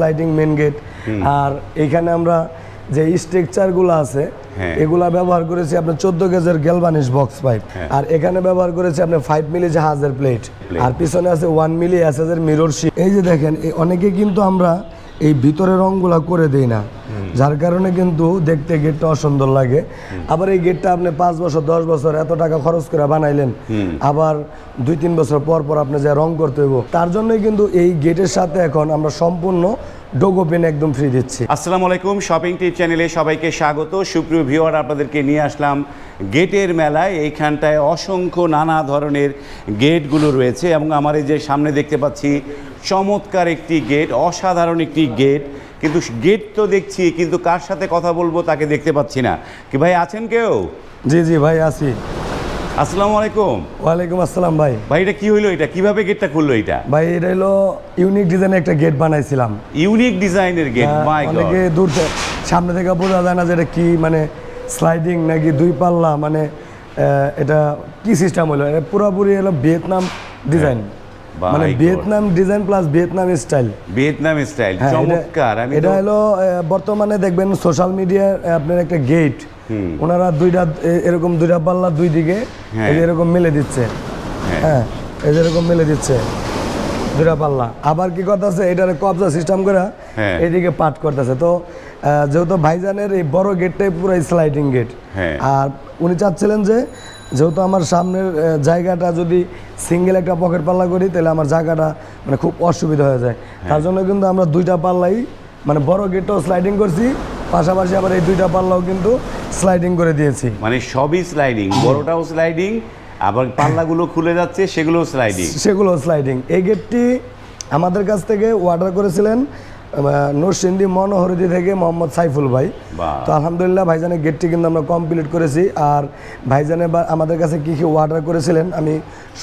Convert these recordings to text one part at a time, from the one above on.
Sliding main gate আর এখানে আমরা যে স্ট্রাকচারগুলো আছে হ্যাঁ। এগুলা ব্যবহার করেছি আপনার চোদ্দ গেজের গেলবানিশ বক্স পাইপ আর এখানে ব্যবহার করেছি আপনার ফাইভ মিলি জাহাজের প্লেট আর পিছনে আছে ওয়ান মিলি এসএসের মিরর শিট এই যে দেখেন অনেকে কিন্তু আমরা এই ভিতরে রংগুলা করে দেই না। যার কারণে কিন্তু দেখতে গেটটা অসুন্দর লাগে। আবার এই গেটটা আপনি পাঁচ বছর দশ বছর এত টাকা খরচ করে বানাইলেন। আবার দুই তিন বছর পর পর আপনি যা রং করতে হইব তার জন্যই কিন্তু এই গেটের সাথে এখন আমরা সম্পূর্ণ ডোগো পেন একদম ফ্রি দিচ্ছি। আসসালামু আলাইকুম শপিং টিপ চ্যানেলে সবাইকে স্বাগত। সুপ্রিয় ভিউয়ার আপনাদেরকে নিয়ে আসলাম গেটের মেলায়। এইখানটায় অসংখ্য নানা ধরনের গেটগুলো রয়েছে এবং আমার এই যে সামনে দেখতে পাচ্ছি চমৎকার একটি গেট অসাধারণ একটি গেট। কিন্তু গেট তো দেখছি কিন্তু কার সাথে কথা বলব তাকে দেখতে পাচ্ছি না। কি ভাই আছেন কেউ? জি জি ভাই আছি। আসসালামু আলাইকুম। ওয়ালাইকুম আসসালাম ভাই। ভাই এটা কি হইল এটা? কীভাবে গেটটা খুললো এটা? ভাই এটা হলো ইউনিক ডিজাইনের একটা গেট বানাইছিলাম। ইউনিক ডিজাইনের গেট মাই গড অনেকে দূর থেকে সামনে থেকে বোঝা যায় না যে এটা কি মানে স্লাইডিং নাকি দুই পাল্লা মানে এটা কি সিস্টেম হলো এটা পুরোপুরি হলো ভিয়েতনাম ডিজাইন মানে Vietnam design plus Vietnam style Vietnam style হ্যাঁ, চমৎকার। এটা হলো বর্তমানে দেখবেন সোশ্যাল মিডিয়ায় আপনার একটা গেট ওনারা দুইটা এরকম দুইটা পাল্লা দুই দিকে হ্যাঁ। এই এরকম মেলে দিচ্ছে। হ্যাঁ। এই যে এরকম মেলে দিচ্ছে দুইটা পাল্লা। আবার কি করতেছে এটার কবজা সিস্টেম করে হ্যাঁ। এইদিকে পাট করতেছে। তো যেহেতু ভাইজানের এই বড় গেটটাই পুরো স্লাইডিং গেট হ্যাঁ। আর উনি চাচ্ছিলেন যে যেহেতু আমার সামনের জায়গাটা যদি সিঙ্গেল একটা পকেট পাল্লা করি তাহলে আমার জায়গাটা মানে খুব অসুবিধা হয়ে যায়। তার জন্য কিন্তু আমরা দুইটা পাল্লাই মানে বড় গেটটাও স্লাইডিং করছি পাশাপাশি আবার এই দুইটা পাল্লাও কিন্তু স্লাইডিং করে দিয়েছি। মানে সবই স্লাইডিং বড়টাও স্লাইডিং আবার পাল্লাগুলো খুলে যাচ্ছে সেগুলো স্লাইডিং সেগুলো স্লাইডিং এই গেটটি আমাদের কাছ থেকে অর্ডার করেছিলেন নরসিন্দি মনোহরদি থেকে মোহাম্মদ সাইফুল ভাই। তো আলহামদুলিল্লাহ ভাইজানের গেটটি কিন্তু আমরা কমপ্লিট করেছি আর ভাইজানে বা আমাদের কাছে কী কী অর্ডার করেছিলেন আমি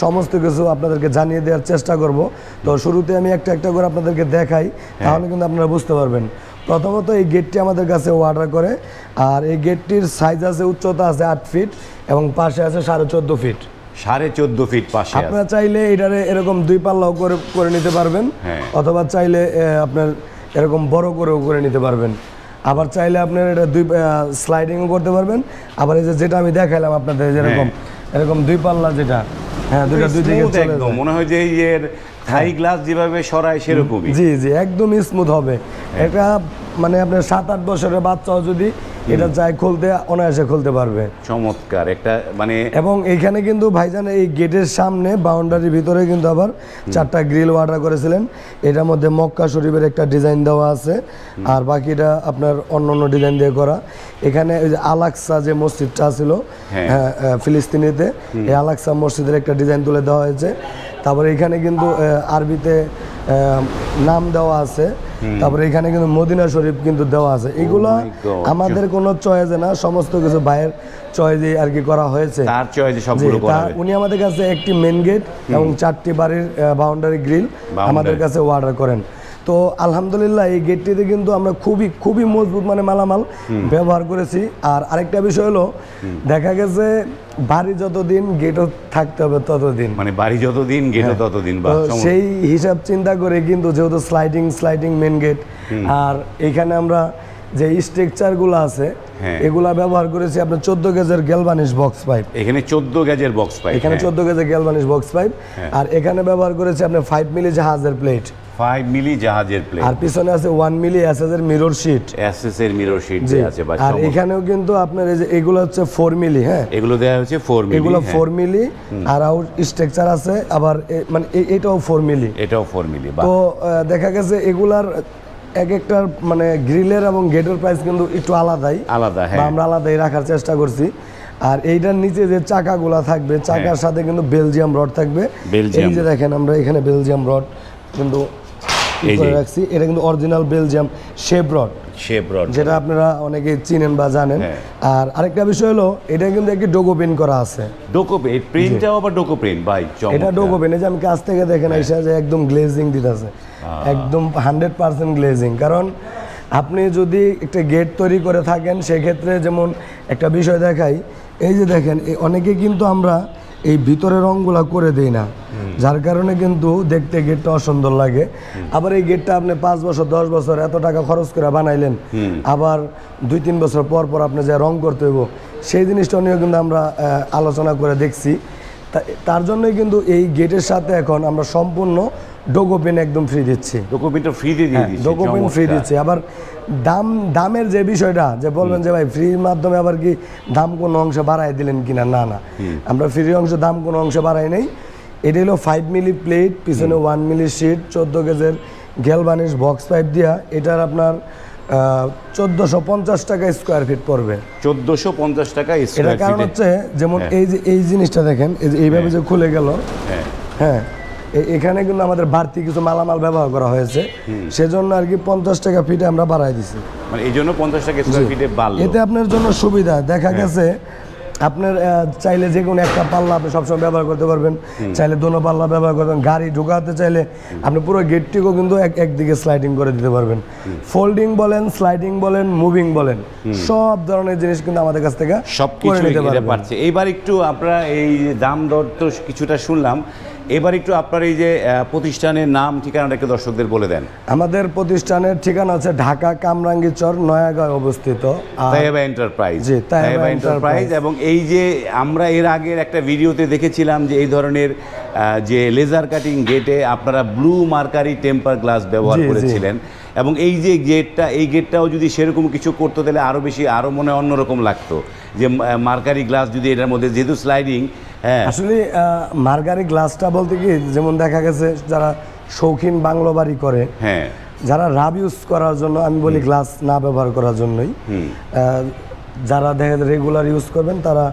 সমস্ত কিছু আপনাদেরকে জানিয়ে দেওয়ার চেষ্টা করব। তো শুরুতে আমি একটা একটা করে আপনাদেরকে দেখাই তাহলে কিন্তু আপনারা বুঝতে পারবেন। প্রথমত এই গেটটি আমাদের কাছে অর্ডার করে আর এই গেটটির সাইজ আছে উচ্চতা আছে আট ফিট এবং পাশে আছে সাড়ে চোদ্দ ফিট সাড়ে চোদ্দ ফিট পাশে আপনারা চাইলে এটারে এরকম দুই পাল্লাও করে করে নিতে পারবেন হ্যাঁ। অথবা চাইলে আপনার এরকম বড় করেও করে নিতে পারবেন। আবার চাইলে আপনার এটা দুই স্লাইডিংও করতে পারবেন। আবার এই যে যেটা আমি দেখাইলাম আপনাদের যেরকম এরকম দুই পাল্লা যেটা হ্যাঁ দুইটা দুই দিকে একদম। মনে হয় যে এর থাই গ্লাস যেভাবে সরায় সেরকমই। জি জি একদম স্মুথ হবে। এটা মানে আপনার সাত আট বছরের বাচ্চাও যদি এটা চাই খুলতে অনায়াসে খুলতে পারবে। চমৎকার একটা মানে এবং এইখানে কিন্তু ভাইজান এই গেটের সামনে বাউন্ডারির ভিতরে কিন্তু আবার চারটা গ্রিল অর্ডার করেছিলেন। এটার মধ্যে মক্কা শরীফের একটা ডিজাইন দেওয়া আছে। আর বাকিটা আপনার অন্য অন্য ডিজাইন দিয়ে করা। এখানে ওই যে আলাক্সা যে মসজিদটা ছিল হ্যাঁ। হ্যাঁ ফিলিস্তিনিতে এই আলাক্সা মসজিদের একটা ডিজাইন তুলে দেওয়া হয়েছে। তারপরে এখানে কিন্তু আরবিতে নাম দেওয়া আছে। তারপরে এখানে কিন্তু মদিনা শরীফ কিন্তু দেওয়া আছে। এগুলো আমাদের কোনো চয়েজে না সমস্ত কিছু ভাইয়ের চয়েজে আর কি করা হয়েছে। তার সবগুলো করা। উনি আমাদের কাছে একটি মেন গেট এবং চারটি বাড়ির বাউন্ডারি গ্রিল আমাদের কাছে অর্ডার করেন। তো আলহামদুলিল্লাহ এই গেটটিতে কিন্তু আমরা খুবই খুবই মজবুত মানে মালামাল ব্যবহার করেছি। আর আরেকটা বিষয় হলো দেখা গেছে বাড়ি যতদিন গেটও থাকতে হবে ততদিন। মানে বাড়ি যতদিন গেটও ততদিন বা সেই হিসাব চিন্তা করে কিন্তু যেহেতু স্লাইডিং স্লাইডিং মেন গেট আর এখানে আমরা যে স্ট্রাকচারগুলো আছে হ্যাঁ। এগুলা ব্যবহার করেছি আপনার চোদ্দ গেজের গ্যালভানিশ বক্স পাইপ। এখানে চোদ্দ গেজের বক্স পাই এখানে চোদ্দ গেজের গ্যালভানিশ বক্স পাইপ। আর এখানে ব্যবহার করেছি আপনার ফাইভ মিলি জাহাজের প্লেট ফাইভ মিলি জাহাজের প্লেট আর পিছনে আছে ওয়ান মিলি এসএস এর মিরর শিট এসএস এর মিরর শিট জি। আছে বা আর এখানেও কিন্তু আপনার এই যে এগুলো হচ্ছে ফোর মিলি হ্যাঁ। এগুলো দেওয়া হচ্ছে ফোর মিলি এগুলো হ্যাঁ। ফোর মিলি আর আউট স্ট্রাকচার আছে আবার মানে এটাও ফোর মিলি এটাও ফোর মিলি বা তো দেখা গেছে এগুলার এক একটার মানে গ্রিলের এবং গেটের প্রাইস কিন্তু একটু আলাদাই। আলাদা হ্যাঁ। আমরা আলাদাই রাখার চেষ্টা করছি। আর এইটার নিচে যে চাকাগুলা থাকবে চাকার সাথে কিন্তু বেলজিয়াম রড থাকবে। এই যে দেখেন আমরা এখানে বেলজিয়াম রড কিন্তু এই রাখছি। এটা কিন্তু original Belgium shape rod shape rod যেটা আপনারা অনেকে চিনেন বা জানেন। হ্যাঁ। আর আরেকটা বিষয় হলো এটা কিন্তু একটি পিন করা আছে। ডোকো এই প্রিন্টটাও আবার ডোকো প্রিন্ট ভাই এটা ডোগো পেন এই যে আমি কাছ থেকে দেখেন এসে যে একদম গ্লেজিং দিতেছে। একদম হান্ড্রেড পার্সেন্ট গ্লেজিং কারণ আপনি যদি একটা গেট তৈরি করে থাকেন সেক্ষেত্রে যেমন একটা বিষয় দেখাই এই যে দেখেন অনেকে কিন্তু আমরা এই ভিতরে রঙগুলা করে দেই না। যার কারণে কিন্তু দেখতে গেটটা অসুন্দর লাগে। আবার এই গেটটা আপনি পাঁচ বছর দশ বছর এত টাকা খরচ করে বানাইলেন আবার দুই তিন বছর পর পর আপনি যে রং করতে হইব সেই জিনিসটা নিয়েও কিন্তু আমরা আলোচনা করে দেখছি। তার জন্যই কিন্তু এই গেটের সাথে এখন আমরা সম্পূর্ণ ডোগো পেন একদম ফ্রি দিচ্ছি। ডকুমেন্টটা ফ্রি দিয়ে দিচ্ছি ডকুমেন্ট ফ্রি। দিচ্ছে। আবার দাম দামের যে বিষয়টা যে বলবেন যে ভাই ফ্রির মাধ্যমে আবার কি দাম কোনো অংশ বাড়াই দিলেন কিনা? না না। আমরা ফ্রি অংশ দাম কোনো অংশ বাড়াই নেই। এটা হলো ফাইভ মিলি প্লেট পিছনে ওয়ান মিলি শিট চোদ্দ গেজের গ্যালবানিশ বক্স পাইপ দিয়া। এটার আপনার চোদ্দোশো পঞ্চাশ টাকা স্কোয়ার ফিট পড়বে। চোদ্দোশো পঞ্চাশ টাকা এটার কারণ হচ্ছে যেমন এই যে এই জিনিসটা দেখেন এই যে এইভাবে যে খুলে গেল। হ্যাঁ। হ্যাঁ। এখানে কিন্তু আমাদের বাড়তি কিছু মালামাল ব্যবহার করা হয়েছে। সেজন্য আর কি পঞ্চাশ টাকা ফিটে আমরা বাড়াই দিছি। মানে এই জন্য পঞ্চাশ টাকা ফিটে এতে আপনার জন্য সুবিধা। দেখা গেছে আপনার চাইলে যে কোনো একটা পাল্লা আপনি সবসময় ব্যবহার করতে পারবেন। চাইলে দোনো পাল্লা ব্যবহার করবেন গাড়ি ঢুকাতে চাইলে আপনি পুরো গেটটিকেও কিন্তু এক একদিকে স্লাইডিং করে দিতে পারবেন। ফোল্ডিং বলেন স্লাইডিং বলেন মুভিং বলেন সব ধরনের জিনিস কিন্তু আমাদের কাছ থেকে সব করে কিছু নিতে পারছে। এইবার একটু আপনারা এই দাম দর তো কিছুটা শুনলাম। এবার একটু আপনার এই যে প্রতিষ্ঠানের নাম ঠিকানাটা একটু দর্শকদের বলে দেন। আমাদের প্রতিষ্ঠানের ঠিকানা আছে ঢাকা কামরাঙ্গীচর নয়াগাঁও অবস্থিত। তাইবা এন্টারপ্রাইজ। জি, তাইবা এন্টারপ্রাইজ। এবং এই যে আমরা এর আগের একটা ভিডিওতে দেখেছিলাম যে এই ধরনের যে লেজার কাটিং গেটে আপনারা ব্লু মার্কারি টেম্পার গ্লাস ব্যবহার। করেছিলেন। এবং এই যে গেটটা এই গেটটাও যদি সেরকম কিছু করতো তাহলে আরও বেশি আরও মনে হয় অন্যরকম লাগতো। যে মার্কারি গ্লাস যদি এটার মধ্যে যেহেতু স্লাইডিং হ্যাঁ। আসলে আহ, মার্গারি গ্লাসটা বলতে কি যেমন দেখা গেছে যারা শৌখিন বাংলো বাড়ি করে হ্যাঁ। যারা রাব ইউজ করার জন্য আমি বলি গ্লাস না ব্যবহার করার জন্যই যারা দেখা যায় রেগুলার ইউজ করবেন তারা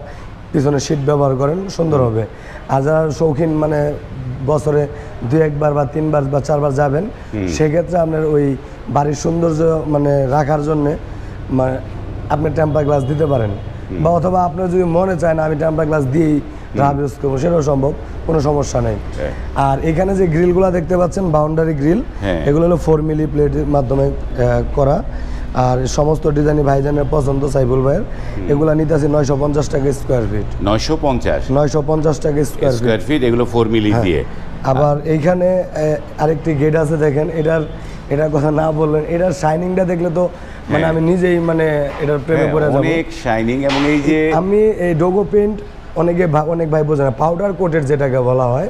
পিছনে শীট ব্যবহার করেন সুন্দর হবে। আর যারা শৌখিন মানে বছরে দুই একবার বা তিনবার বা চারবার যাবেন সেক্ষেত্রে আপনার ওই বাড়ির সৌন্দর্য মানে রাখার জন্যে মানে আপনি টেম্পার গ্লাস দিতে পারেন। বা অথবা আপনার যদি মনে চায় না আমি টেম্পার গ্লাস দিয়েই রাব ইউজ করব সেটাও সম্ভব কোনো সমস্যা নেই। হ্যাঁ। আর এখানে যে গ্রিলগুলো দেখতে পাচ্ছেন বাউন্ডারি গ্রিল হ্যাঁ। এগুলো হলো ফোর মিলি প্লেটের মাধ্যমে করা। আর সমস্ত ডিজাইনই ভাইজানের পছন্দ সাইফুল ভাইয়ের। এগুলো নিতে আছে নয়শো পঞ্চাশ টাকা স্কোয়ার ফিট নয়শো পঞ্চাশ? নয়শো পঞ্চাশ টাকা স্কোয়ার ফিট স্কোয়ার ফিট এগুলো ফোর মিলি হ্যাঁ। দিয়ে। আবার এইখানে আরেকটি গেট আছে দেখেন এটার এটার কথা না বললেন এটার শাইনিংটা দেখলে তো মানে হ্যাঁ। আমি নিজেই মানে এটার প্রেমে হ্যাঁ, পড়ে যাব অনেক শাইনিং এবং এই যে আমি এই ডোগো পেন্ট অনেকে অনেক ভাই বোঝে না পাউডার কোটের যেটাকে বলা হয়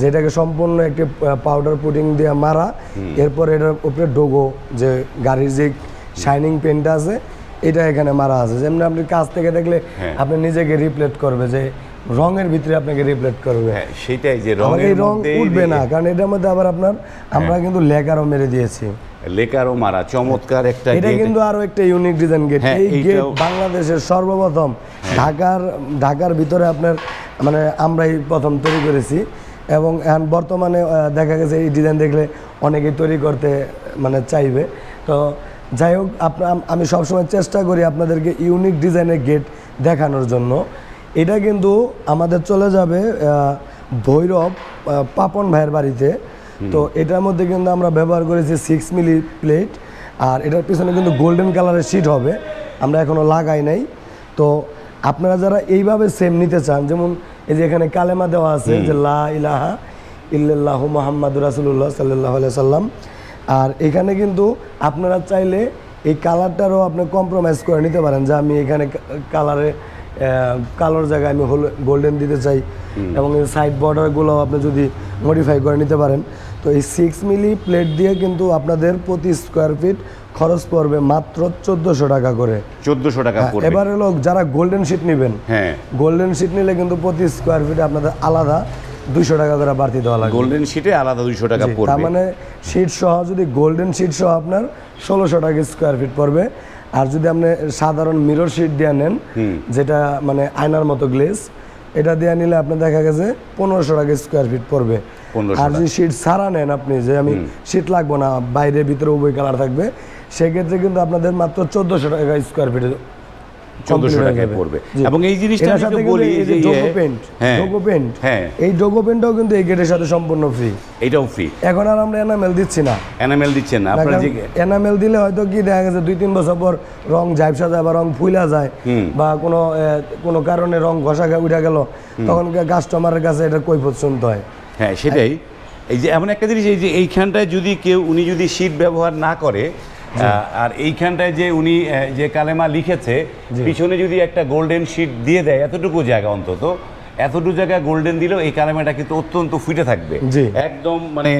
যেটাকে সম্পূর্ণ একটি পাউডার পুডিং দিয়ে মারা এরপর এটার উপরে ডোগো যে গাড়ির যে শাইনিং পেন্টটা আছে এটা এখানে মারা আছে যেমন আপনি কাছ থেকে দেখলে হ্যাঁ। আপনি নিজেকে রিপ্লেট করবে যে রঙের ভিতরে আপনাকে রিপ্লেট করবে। হ্যাঁ সেটাই যে রঙের এই রং উঠবে না কারণ এটার মধ্যে আবার আপনার আমরা কিন্তু লেকারও মেরে দিয়েছি। লেকারও মারা চমৎকার একটা এটা কিন্তু আরও একটা ইউনিক ডিজাইন গেট হ্যাঁ, এই গেট বাংলাদেশের সর্বপ্রথম ঢাকার ঢাকার ভিতরে আপনার মানে আমরাই প্রথম তৈরি করেছি। এবং এখন বর্তমানে দেখা গেছে এই ডিজাইন দেখলে অনেকেই তৈরি করতে মানে চাইবে। তো যাই হোক আপনার আমি সবসময় চেষ্টা করি আপনাদেরকে ইউনিক ডিজাইনের গেট দেখানোর জন্য। এটা কিন্তু আমাদের চলে যাবে ভৈরব পাপন ভাইয়ের বাড়িতে। তো এটার মধ্যে কিন্তু আমরা ব্যবহার করেছি সিক্স মিলি প্লেট আর এটার পিছনে কিন্তু গোল্ডেন কালারের শিট হবে। আমরা এখনও লাগাই নাই। তো আপনারা যারা এইভাবে সেম নিতে চান যেমন এই যে এখানে কালেমা দেওয়া আছে যে লা ইলাহা ইল্লাল্লাহু মুহাম্মাদুর রাসূলুল্লাহ সাল্লাল্লাহু আলাইহি সাল্লাম আর এখানে কিন্তু আপনারা চাইলে এই কালারটারও আপনি কম্প্রোমাইজ করে নিতে পারেন যে আমি এখানে কালারে কালোর জায়গায় আমি হল গোল্ডেন দিতে চাই। এবং এই সাইড বর্ডারগুলো আপনি যদি মডিফাই করে নিতে পারেন। তো এই সিক্স মিলি প্লেট দিয়ে কিন্তু আপনাদের প্রতি স্কোয়ার ফিট খরচ পড়বে মাত্র চোদ্দোশো টাকা করে। চোদ্দশো টাকা হ্যাঁ, এবার হলো যারা গোল্ডেন শিট নেবেন হ্যাঁ। গোল্ডেন শিট নিলে কিন্তু প্রতি স্কোয়ার ফিটে আপনাদের আলাদা দুইশো টাকা করে বাড়তি দেওয়া লাগবে। গোল্ডেন শিটে আলাদা দুইশো টাকা তার মানে শিট সহ যদি গোল্ডেন শিট সহ আপনার ষোলোশো টাকা স্কোয়ার ফিট পড়বে। আর যদি আপনি সাধারণ মিরর শিট দিয়ে নেন যেটা মানে আয়নার মতো গ্লেস এটা দিয়ে নিলে আপনার দেখা গেছে পনেরোশো টাকা স্কোয়ার ফিট পড়বে। আর যদি শীত ছাড়া নেন আপনি যে আমি শীত লাগবো না বাইরে ভিতরে উভয় কালার থাকবে সেক্ষেত্রে কিন্তু আপনাদের মাত্র চোদ্দোশো টাকা স্কোয়ার ফিটে চোদ্দশো complete হয়ে টাকায় পড়বে। এবং এই জিনিসটা আমি বলি এই যে ইয়ে- ডোগো পেন্ট হ্যাঁ ডোগো পেন্ট। হ্যাঁ। এই ডোগো পেন্টটাও কিন্তু এই গেটের সাথে সম্পূর্ণ ফ্রি এটাও ফ্রি এখন আর আমরা এনামেল দিচ্ছি না। এনামেল দিচ্ছেন না। আপনার যে এনামেল দিলে হয়তো কি দেখা গেছে দুই তিন বছর পর রং ঝাইপসা যায় বা রং ফুলা যায় বা কোনো কোনো কারণে রং ঘষা উঠে গেল তখন কাস্টমারের কাছে এটা কৈফত শুনতে হয়। হ্যাঁ সেটাই। এই যে এমন একটা জিনিস এই যে এইখানটায় যদি কেউ উনি যদি শীট ব্যবহার না করে আর এইখানটায় যে উনি যে কালেমা লিখেছে পিছনে যদি একটা গোল্ডেন শিট দিয়ে দেয় এতটুকু জায়গা অন্তত এতটুকু জায়গা গোল্ডেন দিলেও এই কালেমাটা কিন্তু অত্যন্ত ফুটে থাকবে। একদম মানে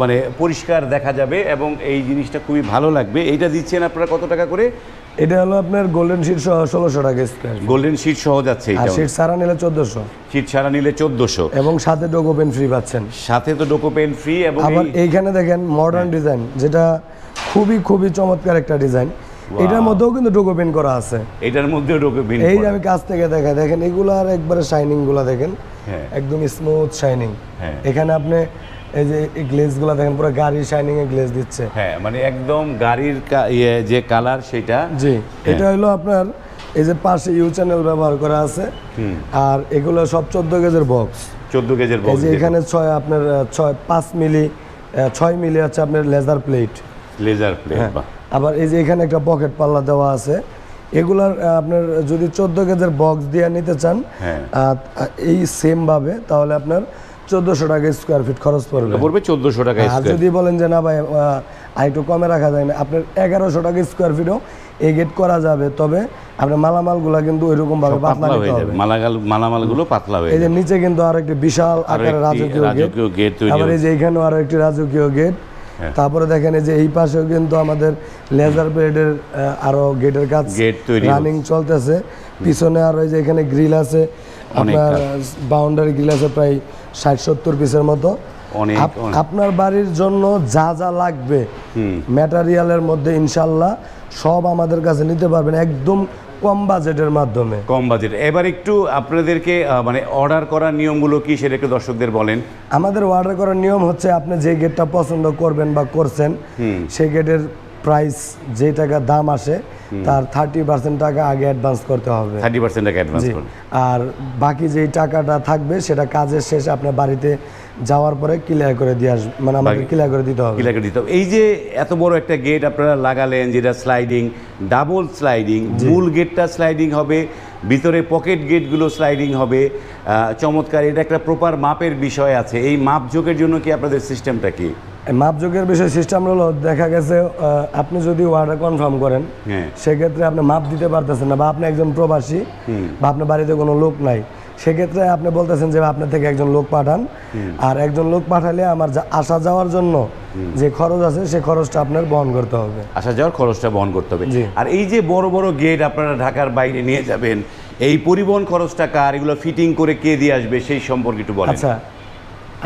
মানে পরিষ্কার দেখা যাবে এবং এই জিনিসটা খুবই ভালো লাগবে। এইটা দিচ্ছেন আপনারা কত টাকা করে? এটা হলো আপনার গোল্ডেন শিট সহ ষোলোশো টাকা স্কোয়ার গোল্ডেন শীট সহ যাচ্ছে আর শিট সারা নিলে চোদ্দশো। শীট সারা নিলে চোদ্দোশো। এবং সাথে ডোগো পেন ফ্রি পাচ্ছেন। সাথে তো ডোকো পেন ফ্রি এবং আবার এইখানে দেখেন মডার্ন ডিজাইন যেটা খুবই খুবই চমৎকার একটা ডিজাইন এটার মধ্যেও কিন্তু ডোগো পেন করা আছে। এটার মধ্যেও ডোকো পেন এই যে আমি কাছ থেকে দেখাই দেখেন এগুলো আর একবারে শাইনিংগুলা দেখেন। হ্যাঁ। একদম স্মুথ শাইনিং হ্যাঁ। এখানে আপনি এই যে এই গ্লেজগুলা দেখেন পুরো গাড়ির শাইনিং এ গ্লেজ দিচ্ছে। হ্যাঁ মানে একদম গাড়ির ইয়ে যে কালার সেটা। জি এটা হলো আপনার এই যে পাশে ইউ চ্যানেল ব্যবহার করা আছে। আর এগুলো সব চোদ্দ গেজের বক্স চোদ্দ গেজের এই বক্স যে এখানে ছয় আপনার ছয় পাঁচ মিলি ছয় মিলি আছে আপনার লেজার প্লেট লেজার প্লেট হ্যাঁ। আবার এই যে এখানে একটা পকেট পাল্লা দেওয়া আছে এগুলার আপনার যদি চোদ্দ গেজের বক্স দিয়ে নিতে চান হ্যাঁ। এই সেম ভাবে তাহলে আপনার চোদ্দশো টাকা স্কোয়ার ফিট খরচ পড়বে। পড়বে চোদ্দশো টাকা আর যদি বলেন যে না ভাই আর একটু কমে রাখা যায় না। আপনার এগারোশো টাকা স্কোয়ার ফিটও এই গেট করা যাবে তবে আপনার মালামালগুলা কিন্তু ওইরকম ভাবে পাতলা হয়ে যাবে। মালামালগুলো পাতলা হয়ে এই যে নিচে কিন্তু আর একটি বিশাল আকারের রাজকীয় গেট আবার এই যে এখানেও আরও একটি রাজকীয় গেট। তারপরে দেখেন যে এই পাশেও কিন্তু আমাদের লেজার প্লেটের আরও গেটের কাজ রানিং চলতেছে। পিছনে আর ওই যে এখানে গ্রিল আছে আপনার বাউন্ডারি গ্রিল আছে প্রায় ষাট সত্তর পিসের মতো। আপনার বাড়ির জন্য যা যা লাগবে ম্যাটারিয়ালের মধ্যে ইনশাল্লাহ সব আমাদের কাছে নিতে পারবেন। একদম কম বাজেটের মাধ্যমে। কম বাজেট। এবার একটু আপনাদেরকে মানে অর্ডার করার নিয়মগুলো কি সেটা একটু দর্শকদের বলেন। আমাদের অর্ডার করার নিয়ম হচ্ছে আপনি যে গেটটা পছন্দ করবেন বা করছেন সেই গেটের প্রাইস যে টাকা দাম আসে তার থার্টি পার্সেন্ট টাকা আগে অ্যাডভান্স করতে হবে। থার্টি পার্সেন্ট টাকা অ্যাডভান্স আর বাকি যেই টাকাটা থাকবে সেটা কাজের শেষে আপনার বাড়িতে যাওয়ার পরে ক্লিয়ার করে দিয়ে আসবে। মানে আমাদের ক্লিয়ার করে দিতে হবে। কিলাকে দিতে হবে। এই যে এত বড় একটা গেট আপনারা লাগালেন যেটা স্লাইডিং ডাবল স্লাইডিং মূল গেটটা স্লাইডিং হবে ভিতরে পকেট গেটগুলো স্লাইডিং হবে। চমৎকার এটা একটা প্রপার মাপের বিষয় আছে। এই মাপ যোগের জন্য কি আপনাদের সিস্টেমটা কি? মাপযোগের বিষয় সিস্টেম হলো দেখা গেছে আপনি যদি অর্ডার কনফার্ম করেন হ্যাঁ। সেক্ষেত্রে আপনি মাপ দিতে পারতেছেন না বা আপনি একজন প্রবাসী বা আপনার বাড়িতে কোনো লোক নাই। সেক্ষেত্রে আপনি বলতেছেন যে আপনার থেকে একজন লোক পাঠান। আর একজন লোক পাঠালে আমার যা আসা যাওয়ার জন্য যে খরচ আছে সে খরচটা আপনার বহন করতে হবে। আসা যাওয়ার খরচটা বহন করতে হবে। আর এই যে বড় বড় গেট আপনারা ঢাকার বাইরে নিয়ে যাবেন এই পরিবহন খরচটা কার এগুলো ফিটিং করে কে দিয়ে আসবে সেই সম্পর্কে একটু বলেন। আচ্ছা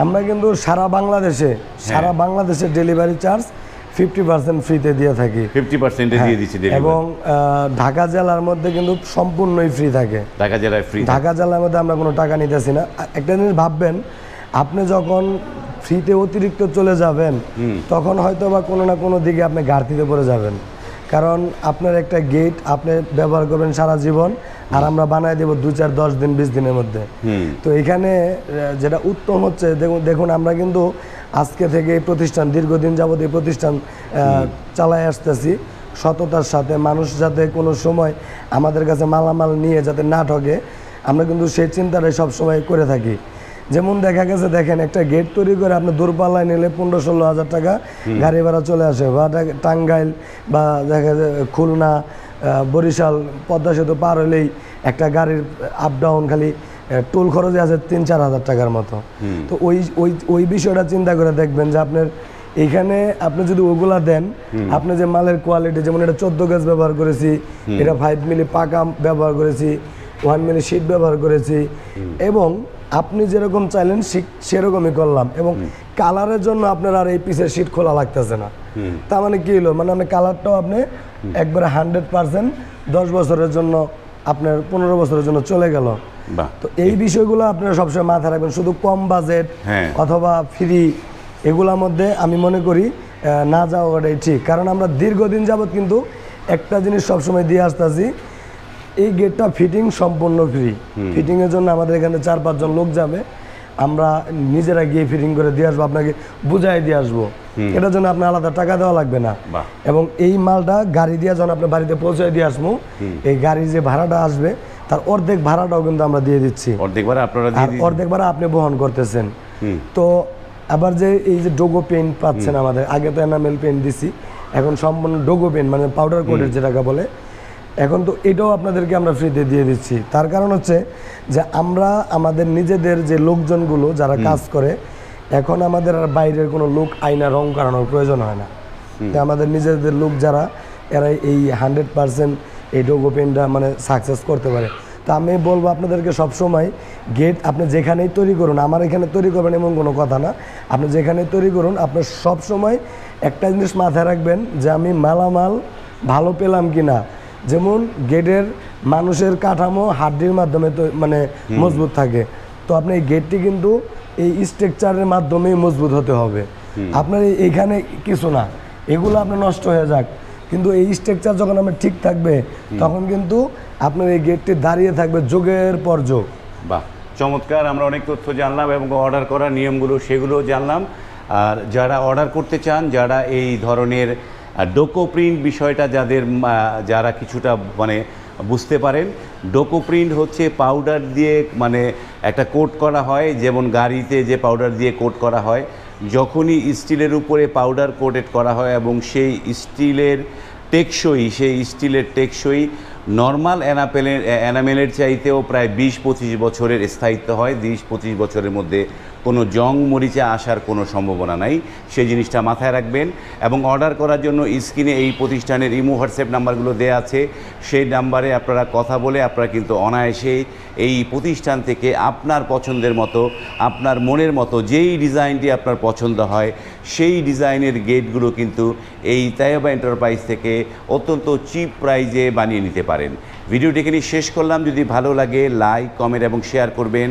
আমরা কিন্তু সারা বাংলাদেশে সারা বাংলাদেশে ডেলিভারি চার্জ ফিফটি পার্সেন্ট ফ্রিতে দিয়ে থাকি। ফিফটি পার্সেন্টে দিয়ে দিচ্ছি এবং ঢাকা জেলার মধ্যে কিন্তু সম্পূর্ণই ফ্রি থাকে। ঢাকা জেলায় ফ্রি ঢাকা জেলার মধ্যে আমরা কোনো টাকা নিতেছি না। একটা জিনিস ভাববেন আপনি যখন ফ্রিতে অতিরিক্ত চলে যাবেন তখন হয়তো বা কোনো না কোনো দিকে আপনি ঘাটতিতে পড়ে যাবেন। কারণ আপনার একটা গেট আপনি ব্যবহার করবেন সারা জীবন আর আমরা বানায় দেবো দু চার দশ দিন বিশ দিনের মধ্যে। তো এখানে যেটা উত্তম হচ্ছে দেখুন দেখুন আমরা কিন্তু আজকে থেকে এই প্রতিষ্ঠান দীর্ঘদিন যাবত এই প্রতিষ্ঠান চালায় আসতেছি। সততার সাথে মানুষ যাতে কোনো সময় আমাদের কাছে মালামাল নিয়ে যাতে না ঠকে আমরা কিন্তু সেই চিন্তাটাই সবসময় করে থাকি। যেমন দেখা গেছে দেখেন একটা গেট তৈরি করে আপনি দূরপাল্লায় নিলে পনেরো ষোলো হাজার টাকা গাড়ি ভাড়া চলে আসে। বা টাঙ্গাইল বা দেখা যায় খুলনা বরিশাল পদ্মা সেতু পার হলেই একটা গাড়ির আপ ডাউন খালি টোল খরচে আছে তিন চার হাজার টাকার মতো। তো ওই ওই ওই বিষয়টা চিন্তা করে দেখবেন যে আপনার এইখানে আপনি যদি ওগুলা দেন আপনি যে মালের কোয়ালিটি যেমন এটা চোদ্দ গাছ ব্যবহার করেছি এটা ফাইভ মিলি পাকা ব্যবহার করেছি ওয়ান মিলি শিট ব্যবহার করেছি এবং আপনি যেরকম চাইলেন সেরকমই করলাম এবং কালারের জন্য আপনার আর এই পিসের শিট খোলা লাগতেছে না। তার মানে কি হলো? মানে আপনি কালারটাও আপনি একবারে হান্ড্রেড পার্সেন্ট দশ বছরের জন্য আপনার পনেরো বছরের জন্য চলে গেল। তো এই বিষয়গুলো আপনারা সবসময় মাথায় রাখবেন শুধু কম বাজেট হ্যাঁ। অথবা ফ্রি এগুলোর মধ্যে আমি মনে করি না যাওয়াটাই ঠিক। কারণ আমরা দীর্ঘদিন যাবৎ কিন্তু একটা জিনিস সবসময় দিয়ে আসতেছি এই গেটটা ফিটিং সম্পূর্ণ ফ্রি ফিটিং এর জন্য আমাদের এখানে চার পাঁচজন লোক যাবে। আমরা নিজেরা গিয়ে ফিটিং করে দিয়ে আসব আপনাকে বুঝাই দিয়ে আসব। এটার জন্য আপনার আলাদা টাকা দেওয়া লাগবে না। এবং এই মালটা গাড়ি দিয়ে যখন আপনার বাড়িতে পৌঁছে দিয়ে আসব এই গাড়ির যে ভাড়াটা আসবে তার অর্ধেক ভাড়াটাও কিন্তু আমরা দিয়ে দিচ্ছি। আপনারা দিয়ে দিন অর্ধেক ভাড়া আপনি বহন করতেছেন। তো আবার যে এই যে ডোগো পেন পাচ্ছেন আমাদের আগে তো এনামেল পেন দিছি এখন সম্পূর্ণ ডোগো পেন মানে পাউডার কোটের যেটাকে বলে এখন তো এটাও আপনাদেরকে আমরা ফ্রিতে দিয়ে দিচ্ছি। তার কারণ হচ্ছে যে আমরা আমাদের নিজেদের যে লোকজনগুলো যারা কাজ করে এখন আমাদের আর বাইরের কোনো লোক আইনা রং করানোর প্রয়োজন হয় না। তো আমাদের নিজেদের লোক যারা এরা এই হান্ড্রেড পার্সেন্ট এই ডোগো পেনটা মানে সাকসেস করতে পারে। তো আমি বলব আপনাদেরকে সবসময় গেট আপনি যেখানেই তৈরি করুন আমার এখানে তৈরি করবেন এমন কোনো কথা না। আপনি যেখানেই তৈরি করুন আপনি সবসময় একটা জিনিস মাথায় রাখবেন যে আমি মালামাল ভালো পেলাম কি না যেমন গেটের মানুষের কাঠামো হাড্ডির মাধ্যমে তো মানে মজবুত থাকে। তো আপনি এই গেটটি কিন্তু এই স্ট্রাকচারের মাধ্যমেই মজবুত হতে হবে। আপনার এইখানে কিছু না। এগুলো আপনার নষ্ট হয়ে যাক। কিন্তু এই স্ট্রাকচার যখন আমার ঠিক থাকবে তখন কিন্তু আপনার এই গেটটি দাঁড়িয়ে থাকবে যোগের পর যোগ। বাহ চমৎকার। আমরা অনেক তথ্য জানলাম এবং অর্ডার করার নিয়মগুলো সেগুলো জানলাম। আর যারা অর্ডার করতে চান যারা এই ধরনের ডোকো প্রিন্ট বিষয়টা যাদের যারা কিছুটা মানে বুঝতে পারেন ডোকো প্রিন্ট হচ্ছে পাউডার দিয়ে মানে একটা কোট করা হয়, যেমন গাড়িতে যে পাউডার দিয়ে কোট করা হয়, যখনই স্টিলের উপরে পাউডার কোটেড করা হয় এবং সেই স্টিলের টেকসই, সেই স্টিলের টেকসই নর্মাল অ্যানাপেলের অ্যানামেলের চাইতেও প্রায় বিশ পঁচিশ বছরের স্থায়িত্ব হয়, বিশ পঁচিশ বছরের মধ্যে কোনো জং মরিচে আসার কোনো সম্ভাবনা নাই। সেই জিনিসটা মাথায় রাখবেন এবং অর্ডার করার জন্য স্ক্রিনে এই প্রতিষ্ঠানের ইমো, হোয়াটসঅ্যাপ নাম্বারগুলো দেওয়া আছে। সেই নাম্বারে আপনারা কথা বলে আপনারা কিন্তু অনায়াসেই এই প্রতিষ্ঠান থেকে আপনার পছন্দের মতো, আপনার মনের মতো যেই ডিজাইনটি আপনার পছন্দ হয়, সেই ডিজাইনের গেটগুলো কিন্তু এই তাইবা এন্টারপ্রাইজ থেকে অত্যন্ত চিপ প্রাইজে বানিয়ে নিতে পারেন। ভিডিওটি এখানে শেষ করলাম। যদি ভালো লাগে, লাইক, কমেন্ট এবং শেয়ার করবেন।